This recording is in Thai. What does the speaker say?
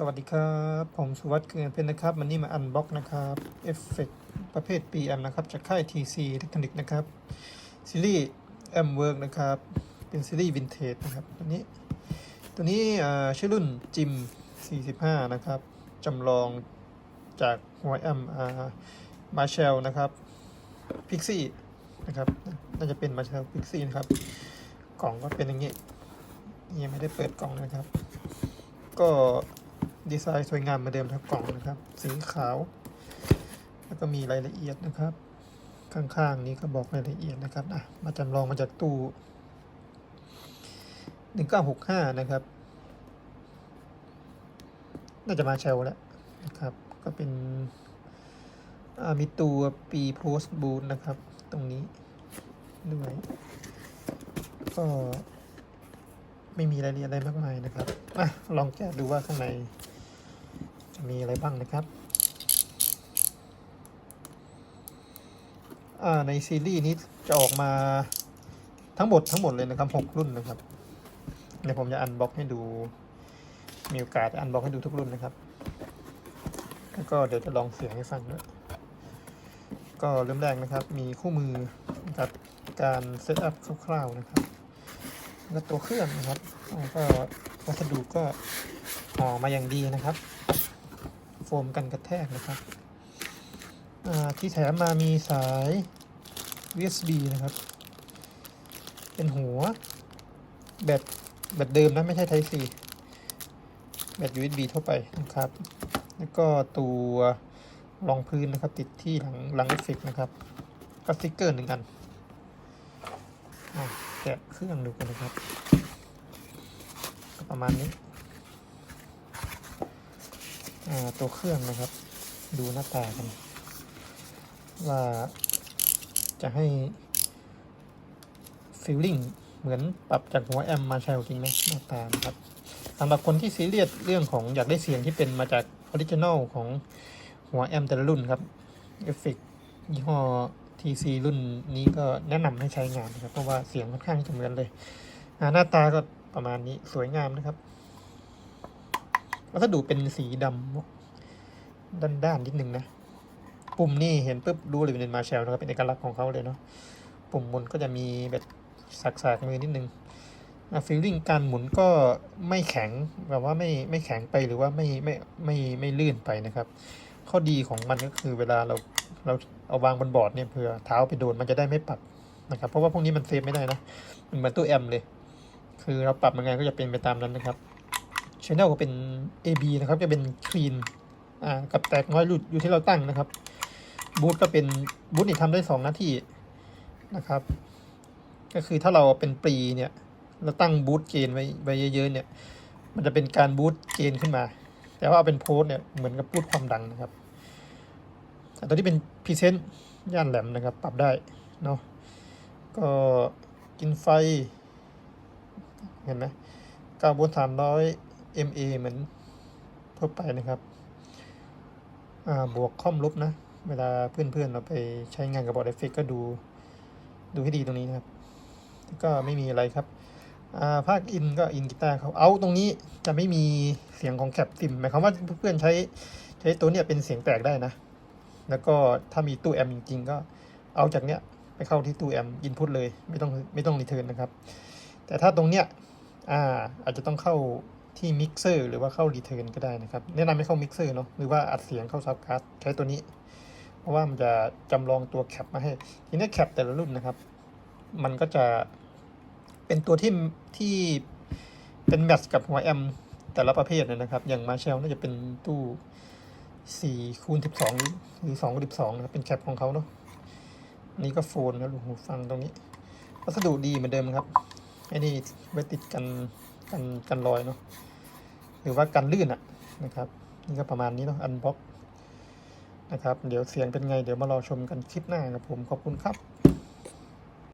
สวัสดีครับ ผมสุวัสด์เกลือเพชรนะครับวันนี้มาอันบ็อกนะครับเอฟเฟกประเภท PM นะครับ จากค่าย TC เทคนิคนะครับ ซีรีส์ M Work นะครับ เป็นซีรีส์วินเทจนะครับ ตัวนี้ ตัวนี้อ่าชื่อรุ่นจิม 45 นะครับจำลองจากหัวแอมมาเชลนะครับพิกซี่นะครับ น่าจะเป็นมาเชลพิกซี่นะครับ กล่องก็เป็นอย่างนี้ยังไม่ได้เปิดกล่องนะครับ ก็ ดีไซน์สวยงามเหมือนเดิมครับกล่องนะครับ สีขาว แล้วก็มีรายละเอียดนะครับ ข้างๆนี้ก็บอกรายละเอียดนะครับอะมาจำลองมาจากตู้1965นะครับ น่าจะมาเชลแล้วนะครับ ก็เป็นอ่ามีตัวปีโพสต์บูทนะครับ ตรงนี้ด้วยก็ไม่มีรายละเอียดอะไรมากมายนะครับอะลองแกะดูว่าข้างใน จะมีอะไรบ้างนะครับอ่าในซีรีส์นี้จะออกมาทั้งหมดทั้งหมดเลยนะครับหกรุ่นนะครับเดี๋ยวผมจะอันบ็อกให้ดู มีโอกาสอันบ็อกให้ดูทุกรุ่นนะครับ แล้วก็เดี๋ยวจะลองเสียงให้ฟังด้วยก็เริ่มแรกนะครับ มีคู่มือนะครับการเซตอัพคร่าวๆนะครับ แล้วตัวเครื่องนะครับแล้วก็วัสดุก็ห่อมาอย่างดีนะครับ โฟมกันกระแทกนะครับที่แถมมามีสาย USB นะครับ เป็นหัว แบตแบตเดิมนะไม่ใช่ Type C แบต USB ทั่วไปนะครับ แล้วก็ตัวรองพื้นนะครับ ติดที่หลังหลังเอฟเฟกนะครับก็สติ๊กเกอร์หนึ่งอันอแกะเครื่องดูกันนะครับ ประมาณนี้ ตัวเครื่องนะครับ ดูหน้าตากัน ว่าจะให้ฟีลลิ่งเหมือนปรับจากหัวแอมมาแชลจริงไหมหน้าตานะครับสำหรับคนที่ซีเรียสเรื่องของอยากได้เสียงที่เป็นมาจากออริจินอลของหัวแอมแต่ละรุ่นครับเอฟเฟกยี่ห้อ TC รุ่นนี้ก็แนะนำให้ใช้งานนะครับ เพราะว่าเสียงค่อนข้างจะเหมือนเลย หน้าตาก็ประมาณนี้สวยงามนะครับ วัสดุเป็นสีดำด้านๆนิดนึงนะ ปุ่มนี่เห็นปุ๊บรู้เลยเป็นมาแชลนะครับเป็นเอกลักษณ์ของเขาเลยเนาะ ปุ่มบนก็จะมีแบบสักๆมือนิดนึงฟีลลิ่งการหมุนก็ไม่แข็งแบบว่าไม่ไม่แข็งไปหรือว่าไม่ไม่ไม่ไม่ลื่นไปนะครับ ข้อดีของมันก็คือเวลาเราเราเอาวางบนบอร์ดเนี่ยเผื่อเท้าไปโดนมันจะได้ไม่ปรับนะครับเพราะว่าพวกนี้มันเซฟไม่ได้นะมันเหมือนตู้แอมเลย คือเราปรับยังไงก็จะเป็นไปตามนั้นนะครับ ชแนลก็เป็น AB นะครับ จะเป็นคลีนอ่ากับแตกน้อยหลุดอยู่ที่เราตั้งนะครับบูทก็เป็นบูทนี่ทำได้สองหน้าที่นะครับ ก็คือถ้าเราเป็นปรีเนี่ยเราตั้งบูทเกณฑ์ไว้ไว้เยอะๆเนี่ย มันจะเป็นการบูทเกณฑ์ขึ้นมา แต่ว่าเอาเป็นโพสเนี่ยเหมือนกับพูดความดังนะครับแต่ตัวที่เป็นพรีเซนต์ย่านแหลมนะครับ ปรับได้เนาะก็กินไฟ เห็นไหมเก้าโวลต์สามร้อย MA เหมือนทั่วไปนะครับบวกค่อมลบนะ เวลาเพื่อนๆเราไปใช้งานกับบอร์ดเอฟเฟกก็ดูดูให้ดีตรงนี้นะครับ ก็ไม่มีอะไรครับภาคอินก็อินกีตาร์เขาเอาตรงนี้จะไม่มีเสียงของแคปซิมหมายความว่าเพื่อนๆใช้ใช้ตัวเนี้ยเป็นเสียงแตกได้นะ แล้วก็ถ้ามีตู้แอมจริงๆก็เอาจากเนี้ยไปเข้าที่ตู้แอมอินพุตเลยไม่ต้องไม่ต้องรีเทิร์นนะครับ แต่ถ้าตรงเนี้ยอ่าอาจจะต้องเข้า ที่มิกเซอร์หรือว่าเข้ารีเทิร์นก็ได้นะครับ แนะนำให้เข้ามิกเซอร์เนาะหรือว่าอัดเสียงเข้าซับการ์ดใช้ตัวนี้ เพราะว่ามันจะจำลองตัวแคปมาให้ ทีนี้แคปแต่ละรุ่นนะครับ มันก็จะเป็นตัวที่ที่เป็นแมทช์กับหัวแอมแต่ละประเภทนะครับ อย่างมาเชลน่าจะเป็นตู้4คูณ12 หรือ2คูณ12นะครับเป็นแคปของเขาเนาะนนี่ก็โฟนนะลูกหูฟังตรงนี้วัสดุดีเหมือนเดิมครับไอ้นี่ไว้ติดกันกันกันรอยเนาะ หรือว่ากันลื่นอะนะครับ นี่ก็ประมาณนี้เนาะอันบ็อกนะครับ เดี๋ยวเสียงเป็นไง เดี๋ยวมารอชมกันคลิปหน้าครับผมขอบคุณครับ